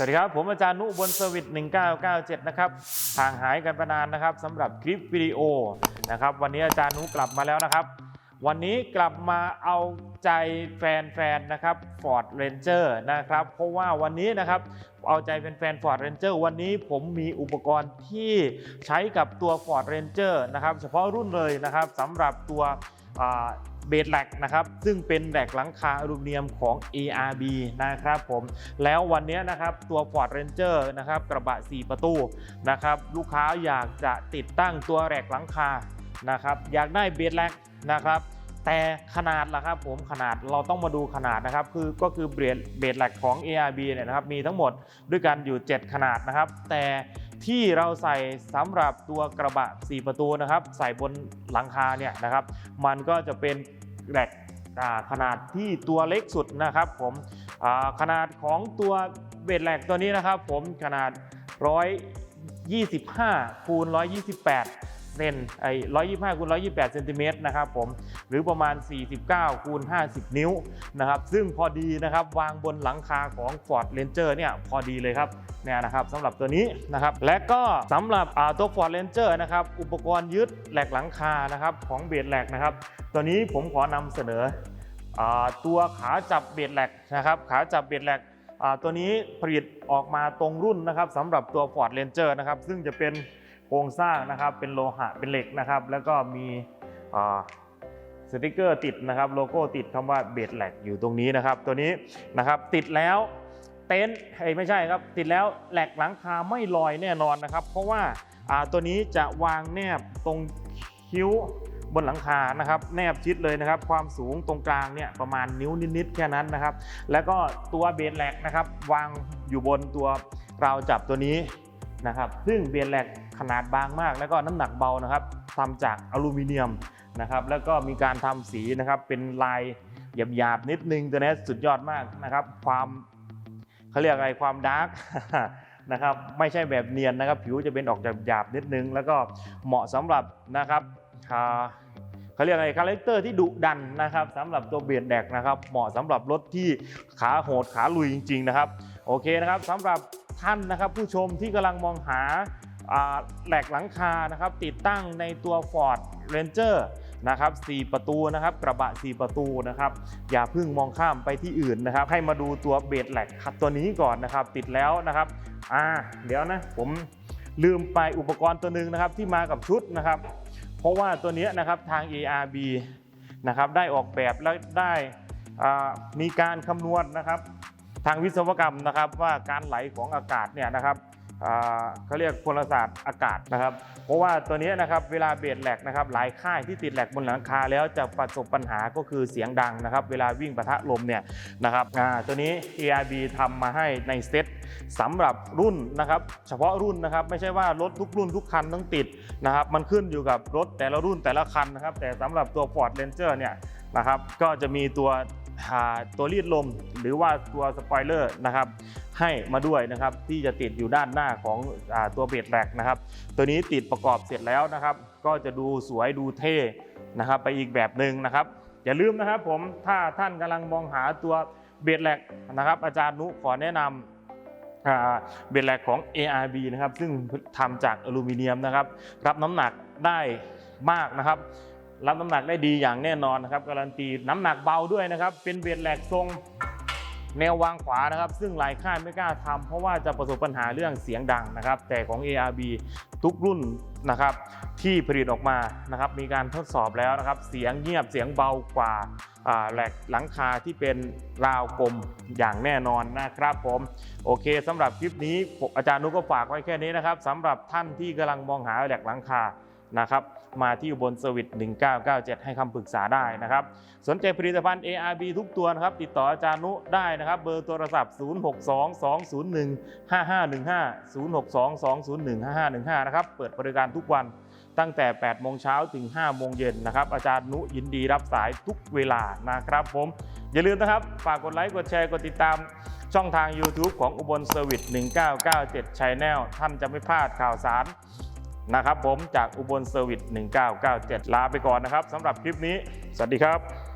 สวัสดีครับ ผมอาจารย์นุบนเซอร์วิส1997 นะครับห่างหายกันไปนานนะครับสำหรับคลิปวิดีโอนะครับ วันนี้อาจารย์นุกลับมาแล้วนะครับ วันนี้กลับมาเอาใจแฟนๆนะครับ Ford Ranger นะครับ เพราะว่าวันนี้นะครับ เอาใจแฟนๆ Ford Ranger วันนี้ผมมีอุปกรณ์ที่ใช้กับตัว Ford Ranger นะครับ เฉพาะรุ่นเลยนะครับสำหรับตัว เบดแลกนะครับ ซึ่งเป็นแหลกหลังคาอลูมิเนียมของ ARB นะครับผม แล้ววันนี้นะครับตัว Ford Ranger นะครับกระบะ 4 ประตูนะครับลูกค้าอยากจะติดตั้งตัวแหลกหลังคานะครับอยากได้เบดแลกนะครับแต่ขนาดล่ะครับผมขนาดเราต้องมาดูขนาดนะครับคือก็คือเบรดเบรดแลกของ ARB เนี่ยนะครับมีทั้งหมดด้วยกันอยู่ 7 ขนาดนะครับ แต่ ที่เราใส่สำหรับตัวกระบะ 4 ประตูนะครับ ใส่บนหลังคาเนี่ยนะครับ มันก็จะเป็นแหลกขนาดที่ตัวเล็กสุดนะครับผมขนาดของตัวเบดแหลกตัวนี้นะครับ ผมขนาด 125คูณ128 เซนไอ้125คูณ128เซนติเมตรนะครับผมหรือประมาณ 49คูณ50 นิ้วนะครับซึ่งพอดีนะครับวางบนหลังคาของ Ford Ranger เนี่ยพอดีเลยครับเนี่ยนะครับสำหรับตัวนี้นะครับและก็สำหรับตัว Ford Ranger นะครับอุปกรณ์ยึดแหลกหลังคานะครับของเบรดแหลกนะครับตัวนี้ผมขอนำเสนออตัวขาจับเบรดแหลกนะครับขาจับเบรดแหลกตัวนี้ผลิตออกมาตรงรุ่นนะครับสำหรับตัว Ford Ranger นะครับซึ่งจะเป็น โครงสร้างนะครับเป็นโลหะเป็นเหล็กนะครับ แล้วก็มีสติกเกอร์ติดนะครับโลโก้ติดคำว่าเบดแหลกอยู่ตรงนี้นะครับ ตัวนี้นะครับติดแล้วเต็นท์ไม่ใช่ครับ ติดแล้วแหลกหลังคาไม่ลอยแน่นอนนะครับ เพราะว่าอ่าตัวนี้จะวางแนบตรงคิ้วบนหลังคานะครับแนบชิดเลยนะครับ ความสูงตรงกลางเนี่ยประมาณนิ้วนิดๆแค่นั้นนะครับ แล้วก็ตัวเบนแหลกนะครับ วางอยู่บนตัวราวจับตัวนี้ นะครับซึ่งเบียนแหลกขนาดบางมาก แล้วก็น้ำหนักเบานะครับทำจากอลูมิเนียมนะครับแล้วก็มีการทำสีนะครับเป็นลายหยาบๆนิดนึงตัวนี้สุดยอดมากนะครับ ความเขาเรียกอะไรความดาร์กนะครับไม่ใช่แบบเนียนนะครับผิวจะเป็นออกหยาบๆนิดนึง แล้วก็เหมาะสำหรับนะครับเขาเรียกอะไรคาแรคเตอร์ที่ดุดันนะครับสำหรับตัวเบียดแดกนะครับ เหมาะสำหรับรถที่ขาโหดขาลุยจริง ๆ นะครับ โอเคนะครับสำหรับ ท่านนะครับ ผู้ชมที่กำลังมองหาแหลกหลังคานะครับ ติดตั้งในตัว Ford Ranger นะครับ4ประตูนะครับกระบะ 4 ประตูนะครับ อย่าเพิ่งมองข้ามไปที่อื่นนะครับ ให้มาดูตัวเบดแหลกครับตัวนี้ก่อนนะครับ ติดแล้วนะครับอ่าเดี๋ยวนะผมลืมไปอุปกรณ์ตัวหนึ่งนะครับที่มากับชุดนะครับ เพราะว่าตัวนี้นะครับทาง ARB นะครับได้ออกแบบและได้มีการคำนวณนะครับ ทางวิศวกรรมนะครับว่าการไหลของอากาศเนี่ยนะครับเขาเรียกพลศาสตร์อากาศนะครับ เพราะว่าตัวนี้นะครับเวลาเบรดแหลกนะครับหลายค่ายที่ติดแหลกบนหลังคาแล้วจะประสบปัญหาก็คือเสียงดังนะครับ เวลาวิ่งปะทะลมเนี่ยนะครับตัวนี้ ARB ทำมาให้ในเซตสำหรับรุ่นนะครับ เฉพาะรุ่นนะครับไม่ใช่ว่ารถทุกรุ่นทุกคันต้องติดนะครับ มันขึ้นอยู่กับรถแต่ละรุ่นแต่ละคันนะครับ แต่สำหรับตัว Ford Ranger เนี่ยนะครับก็จะมีตัว ตัวรีดลมหรือว่าตัวสปอยเลอร์นะครับให้มาด้วยนะครับที่จะติดอยู่ด้านหน้าของอตัวเบรดแรกนะครับ ตัวนี้ติดประกอบเสร็จแล้วนะครับ ก็จะดูสวยดูเท่นะครับไปอีกแบบหนึ่งนะครับ อย่าลืมนะครับผมถ้าท่านกำลังมองหาตัวเบรดแรกนะครับ อาจารย์นุขอแนะนำอ่าเบรแลกของ ARB นะครับซึ่งทำจากอลูมิเนียมนะครับ รับน้ำหนักได้มากนะครับ รับน้ำหนักได้ดีอย่างแน่นอนนะครับ การันตีน้ำหนักเบาด้วยนะครับ เป็นเบรแหลกทรงแนววางขวานะครับ ซึ่งหลายค่ายไม่กล้าทำเพราะว่าจะประสบปัญหาเรื่องเสียงดังนะครับ แต่ของ ARB ทุกรุ่นนะครับ ที่ผลิตออกมานะครับ มีการทดสอบแล้วนะครับ เสียงเงียบเสียงเบากว่าแหลกหลังคาที่เป็นราวกลมอย่างแน่นอนนะครับผม โอเคสำหรับคลิปนี้อาจารย์นุก็ฝากไว้แค่นี้นะครับสำหรับท่านที่กำลังมองหาแหลกหลังคา นะครับมาที่อุบนเซอร์วิส1997 ให้คำปรึกษาได้นะครับ สนใจผลิตภัณฑ์ ARB ทุกตัวนะครับ ติดต่ออาจารย์นุได้นะครับ เบอร์โทรศัพท์ 0622015515 0622015515 นะครับ เปิดบริการทุกวันตั้งแต่ 8 โมงเช้าถึง 5 โมงเย็นนะครับ อาจารย์นุยินดีรับสายทุกเวลานะครับผม อย่าลืมนะครับ ฝากกดไลค์ กดแชร์ กดติดตามช่องทาง YouTube ของอุบลเซอร์วิส1997 Channel ท่านจะไม่พลาดข่าวสาร นะครับผมจากอุบลเซอร์วิส1997 ลาไปก่อนนะครับสำหรับคลิปนี้ สวัสดีครับ